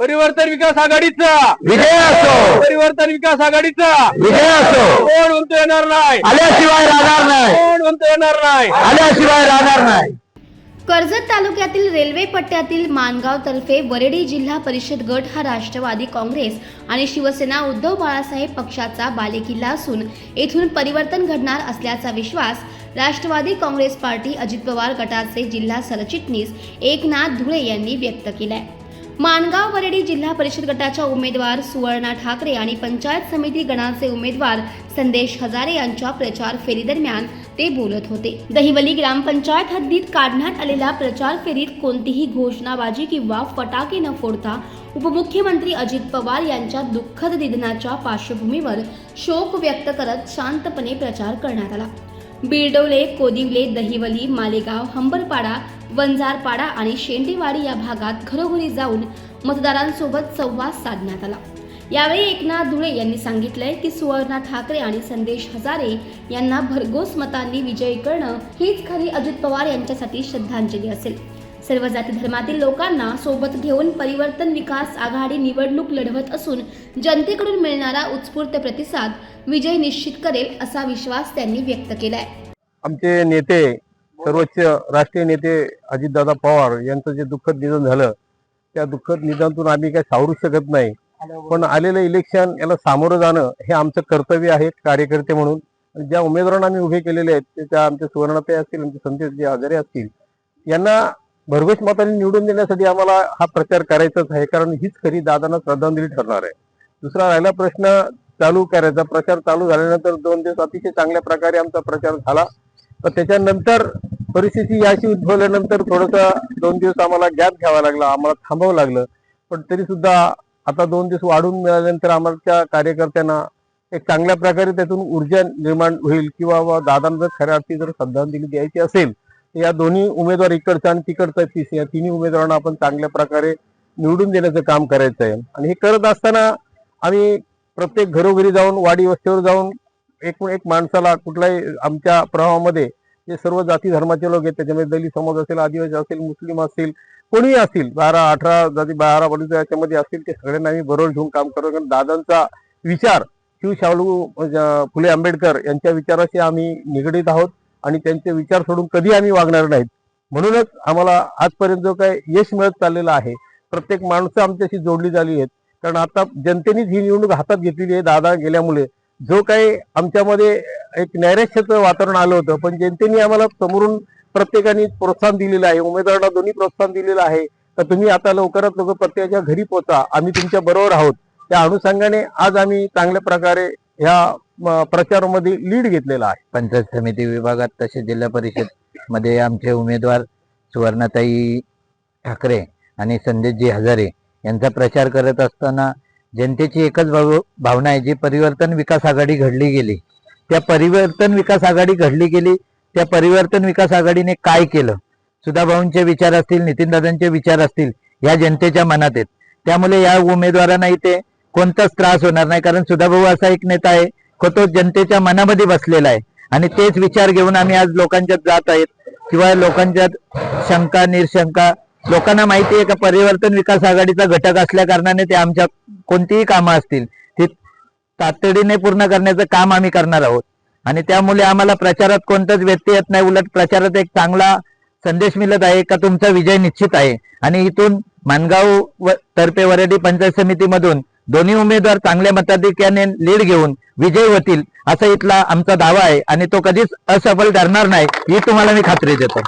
परिवर्तन विकास आघाडीचा. विजय असो. परिवर्तन विकास आघाडीचा. विजय असो. कोण म्हणतो येणार नाही? आल्याशिवाय राहणार नाही. कोण म्हणतो येणार नाही? आल्याशिवाय राहणार नाही. कर्जत तालुक्यातील रेल्वे पट्ट्यातील मानगाव तर्फे वरेडी जिल्हा परिषद गट हा राष्ट्रवादी काँग्रेस आणि शिवसेना उद्धव बाळासाहेब पक्षाचा बालेकिल्ला असून येथून परिवर्तन घडणार असल्याचा विश्वास राष्ट्रवादी काँग्रेस पार्टी अजित पवार गटाचे जिल्हा सरचिटणीस एकनाथ धुळे यांनी व्यक्त केलाय. माणगाव बरेडी जिल्हा परिषद गटाच्या उमेदवार सुवर्णा ठाकरे आणि पंचायत समिती गणाचे उमेदवार संदेश हजारे यांच्या प्रचार फेरीदरम्यान ते बोलत होते. दहिवली ग्रामपंचायत हद्दीत काढण्यात आलेल्या प्रचार फेरीत कोणतीही घोषणाबाजी किंवा फटाके न फोडता उपमुख्यमंत्री अजित पवार यांच्या दुःखद निधनाच्या पार्श्वभूमीवर शोक व्यक्त करत शांतपणे प्रचार करण्यात आला. बिरडवले कोदिवले दहिवली मालेगाव हंबरपाडा वंजारपाडा आणि शेंडेवाडी या भागात घरोघरी जाऊन मतदारांसोबत संवाद साधण्यात आला. यावेळी एकनाथ धुळे यांनी सांगितलंय की सुवर्णा ठाकरे आणि संदेश हजारे यांना भरघोस मतांनी विजयी करणं हीच खरी अजित पवार यांच्यासाठी श्रद्धांजली असेल. सर्व जाती धर्मातील लोकांना सोबत घेऊन परिवर्तन विकास आघाडी निवडणूक लढवत असून जनतेकडून मिळणारा उत्स्फूर्त प्रतिसाद विजय निश्चित करेल असा विश्वास त्यांनी व्यक्त केलाय. आमचे नेते सर्वोच्च राष्ट्रीय नेते अजितदादा पवार यांचं जे दुःखद निधन झालं त्या दुःखद निधनातून आम्ही काय सावरू शकत नाही. पण आलेलं इलेक्शन याला सामोरं जाणं हे आमचं कर्तव्य आहे कार्यकर्ते म्हणून. ज्या उमेदवारांना आम्ही उभे केलेले आहेत ते त्या आमचे सुवर्णताई असतील आमचे संदेश जे आजारे असतील यांना भरवेश मतांनी निवडून देण्यासाठी आम्हाला हा प्रचार करायचाच आहे कारण हीच खरी दादांना श्रद्धांजली ठरणार आहे. दुसरा राहिला प्रश्न चालू करायचा. प्रचार चालू झाल्यानंतर दोन दिवस अतिशय चांगल्या प्रकारे आमचा प्रचार झाला. पण त्याच्यानंतर परिस्थिती याशी उद्भवल्यानंतर थोडंसं दोन दिवस आम्हाला गॅप घ्यावा लागला आम्हाला थांबावं लागलं. पण तरी सुद्धा आता दोन दिवस वाढून मिळाल्यानंतर आमच्या कार्यकर्त्यांना एक चांगल्या प्रकारे त्यातून ऊर्जा निर्माण होईल किंवा बा दादांना जर खऱ्या अर्थी जर श्रद्धांजली द्यायची असेल या दोन्ही उमेदवार इकडचा आणि तिकडचा पीस या तिन्ही उमेदवारांना आपण चांगल्या प्रकारे निवडून देण्याचं काम करायचं आहे आणि हे करत असताना आम्ही प्रत्येक घरोघरी जाऊन वाडी वस्तीवर जाऊन एक एक माणसाला कुठल्याही आमच्या प्रवाहामध्ये जे सर्व जाती धर्माचे लोक आहेत त्याच्यामध्ये दलित समाज असेल आदिवासी असेल मुस्लिम असतील कोणीही असतील बारा अठरा जाती बारा बलुते याच्यामध्ये असतील ते सगळ्यांना आम्ही बरोबर घेऊन काम करतो कारण दादांचा विचार शिवशालू फुले आंबेडकर यांच्या विचाराशी आम्ही निगडीत आहोत. आणि त्यांचे विचार सोडून कधी आम्ही वागणार नाहीत. म्हणूनच आम्हाला आजपर्यंत जो काही यश मिळत चाललेलं आहे प्रत्येक माणसं आमच्याशी जोडली झाली आहेत. कारण आता जनतेनेच ही निवडणूक हातात घेतलेली आहे दादा गेल्यामुळे. जो काही आमच्यामध्ये एक नैराश्याचं वातावरण आलं होतं पण जनतेने आम्हाला समोरून प्रत्येकाने प्रोत्साहन दिलेलं आहे. उमेदवारांना दोन्ही प्रोत्साहन दिलेलं आहे. तर तुम्ही आता लवकरात लवकर प्रत्येकाच्या घरी पोहोचा. आम्ही तुमच्या बरोबर आहोत. त्या अनुषंगाने आज आम्ही चांगल्या प्रकारे ह्या प्रचारामध्ये लीड घेतलेला आहे. पंचायत समिती विभागात तसेच जिल्हा परिषदमध्ये आमचे उमेदवार सुवर्णाताई ठाकरे आणि संदेशजी हजारे यांचा प्रचार करत असताना जनतेची एकच भाव- भावना आहे जी परिवर्तन विकास आघाडी घडली गेली. त्या परिवर्तन विकास आघाडी घडली गेली त्या परिवर्तन विकास आघाडीने काय केलं? सुधाभाऊंचे विचार असतील नितीनदादांचे विचार असतील या जनतेच्या मनात आहेत. त्यामुळे या उमेदवारांना इथे कोणताच त्रास होणार नाही कारण सुधाभाऊ असा एक नेता आहे को तो जनतेच्या मनामध्ये बसलेला आहे. आणि तेच विचार घेऊन आम्ही आज लोकांच्यात जात आहेत. किंवा लोकांच्यात शंका निरशंका लोकांना माहिती आहे का परिवर्तन विकास आघाडीचा घटक असल्या कारणाने ते आमच्या कोणतीही कामं असतील. ती तातडीने पूर्ण करण्याचं काम आम्ही करणार आहोत. आणि त्यामुळे आम्हाला प्रचारात कोणताच व्यक्ती येत नाही. उलट प्रचारात एक चांगला संदेश मिळत आहे का तुमचा विजय निश्चित आहे. आणि इथून मानगाव तर्फे वरडी पंचायत समितीमधून दोन्ही उमेदवार चांगल्या मताधिक्याने लीड घेऊन विजयी होतील असा इथला आमचा दावा आहे आणि तो कधीच असफल ठरणार नाही ही तुम्हाला मी खात्री देतो.